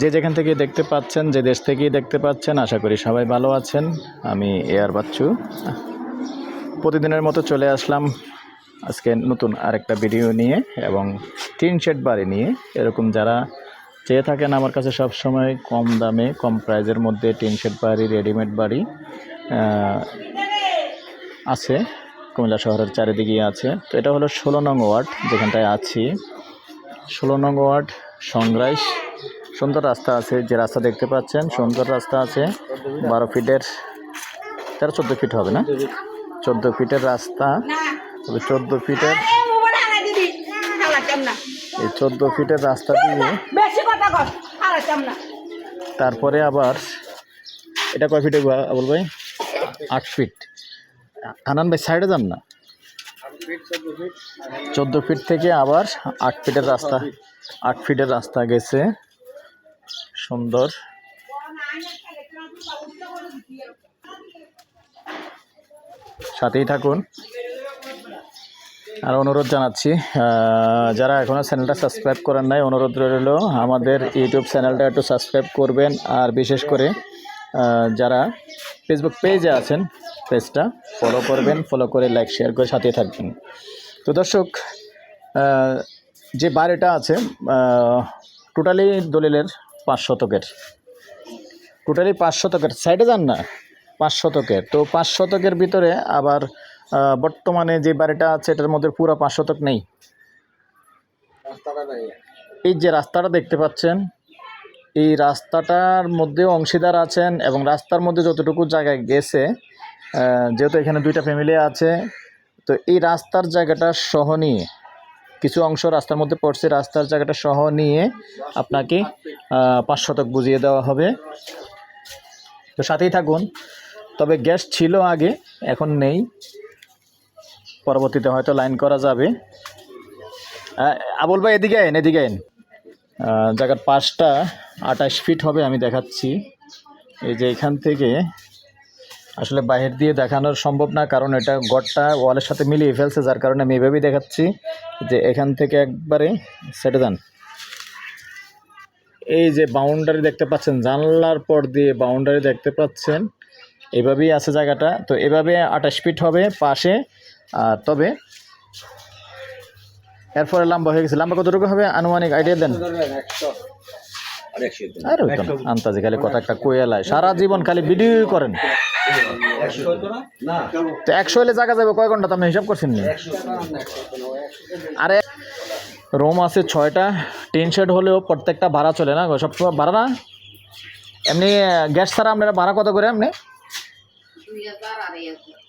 যে যেখান থেকে দেখতে পাচ্ছেন, যে দেশ থেকেই দেখতে পাচ্ছেন, আশা করি সবাই ভালো আছেন। আমি এয়ার বাচ্চু। প্রতিদিনের মতো চলে আসলাম আজকে নতুন আরেকটা ভিডিও নিয়ে এবং টিন শেড বাড়ি নিয়ে। এরকম যারা চেয়ে থাকেন আমার কাছে সব সময় কম দামে, কম প্রাইজের মধ্যে টিন শেড বাড়ি, রেডিমেড বাড়ি আছে। কুমিল্লা শহরের চারিদিকে আছে। তো এটা হলো ষোলো নং ওয়ার্ড যেখানটায় আছি। ষোলো নং ওয়ার্ড সংগ্রাইশ সুন্দর রাস্তা আছে, যে রাস্তা দেখতে পাচ্ছেন, সুন্দর রাস্তা আছে। বারো ফিটের, তেরো চোদ্দ ফিট হবে না? চোদ্দ ফিটের রাস্তা। তবে চোদ্দ ফিটের এই চোদ্দ ফিটের রাস্তা দিয়ে তারপরে আবার এটা কয় ফিটে আবুল ভাই? আট ফিট। হানান ভাই, সাইডে যান না? চোদ্দ ফিট থেকে আবার আট ফিটের রাস্তা আট ফিটের রাস্তা গেছে। সুন্দর। সাথেই থাকুন। আর অনুরোধ জানাচ্ছি যারা এখনও চ্যানেলটা সাবস্ক্রাইব করেন নাই, অনুরোধ রইল আমাদের ইউটিউব চ্যানেলটা একটু সাবস্ক্রাইব করবেন, আর বিশেষ করে যারা ফেসবুক পেজে আছেন পেজটা ফলো করবেন ফলো করে লাইক শেয়ার করে সাথে থাকবেন। তো দর্শক যে বাড়িটা আছে টোটালি দলিলের পাঁচ শতকের। টোটালি পাঁচ শতকের। সাইডে যান না। পাঁচ শতকের। তো পাঁচ শতকের ভিতরে আবার বর্তমানে যে বাড়িটা আছে, এটার মধ্যে পুরো পাঁচ শতক নেই। এই যে রাস্তাটা দেখতে পাচ্ছেন, এই রাস্তাটার মধ্যে অংশীদার আছেন এবং রাস্তার মধ্যে যতটুকু জায়গায় গেছে যেহেতু এখানে দুইটা ফ্যামিলি আছে, তো এই রাস্তার জায়গাটা সহ নিয়ে কিছু অংশ রাস্তার মধ্যে পড়ছে। রাস্তার জায়গাটা সহ নিয়ে আপনাকে পাঁচ শতক বুঝিয়ে দেওয়া হবে। তো সাথেই থাকুন। তবে গ্যাস ছিল আগে, এখন নেই। পরবর্তীতে হয়তো লাইন করা যাবে। আবুল ভাই, এদিকে আইন এদিকে আইন। জায়গার পাশটা আঠাশ ফিট হবে, আমি দেখাচ্ছি। এই যে এখান থেকে আসলে বাহির দিয়ে দেখানোর সম্ভব না, কারণ এটা গড়টা ওয়ালের সাথে মিলিয়ে ফেলছে, যার কারণে আমি এভাবেই দেখাচ্ছি যে এখান থেকে একবারে সেটে যান। এই যে বাউন্ডারি দেখতে পাচ্ছেন, জানলার পর দিয়ে বাউন্ডারি দেখতে পাচ্ছেন, এভাবেই আছে জায়গাটা। তো এভাবে আঠাশ ফিট হবে পাশে তবে এরপরে লম্বা হয়ে গেছে। লম্বা কতটুকু হবে? আনুমানিক আইডিয়া দেন। আর ওই তো? না, খালি কথা একটা কোয়েলায় সারা জীবন খালি ভিডিও করেন। তো একশো হলে জায়গা যাবে কয় ঘণ্টা? তো আপনি হিসাব করছেন নি? আরে রুম আছে ছয়টা। টিন শেড হলেও প্রত্যেকটা ভাড়া চলে না? সব ভাড়া না? এমনি গ্যাস ছাড়া আপনারা ভাড়া কত করে এমনি?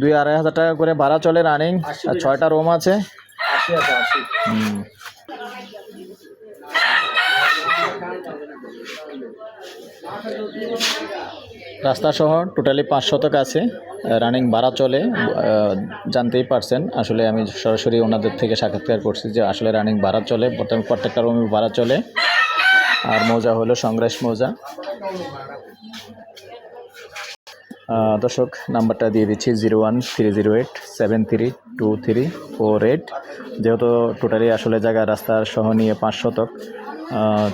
দুই আড়াই হাজার টাকা করে ভাড়া চলে রানিং। আর ছয়টা রুম আছে। হুম। রাস্তা সহ টোটালি পাঁচ শতক আছে। রানিং ভাড়া চলে জানতেই পারছেন। আসলে আমি সরাসরি ওনাদের থেকে সাক্ষাৎকার করছি যে আসলে রানিং ভাড়া চলে, বর্তমানে প্রত্যেকটা রুমে ভাড়া চলে। আর মৌজা হলো সংগ্রাস মৌজা। দর্শক, নাম্বারটা দিয়ে দিচ্ছি zero one three zero eight seven three two three four eight. যেহেতু টোটালি আসলে জায়গা রাস্তার সহ নিয়ে পাঁচ শতক।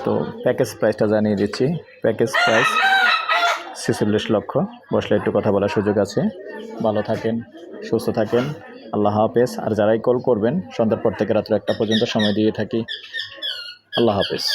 তো প্যাকেজ প্রাইসটা জানিয়ে দিচ্ছি। প্যাকেজ প্রাইস ছেচল্লিশ লক্ষ। বসলে একটু কথা বলার সুযোগ আছে। ভালো থাকেন, সুস্থ থাকেন। আল্লাহ হাফেজ। আর যারাই কল করবেন, সন্ধ্যার পর থেকে রাত্র একটা পর্যন্ত সময় দিয়ে থাকি। আল্লাহ হাফেজ।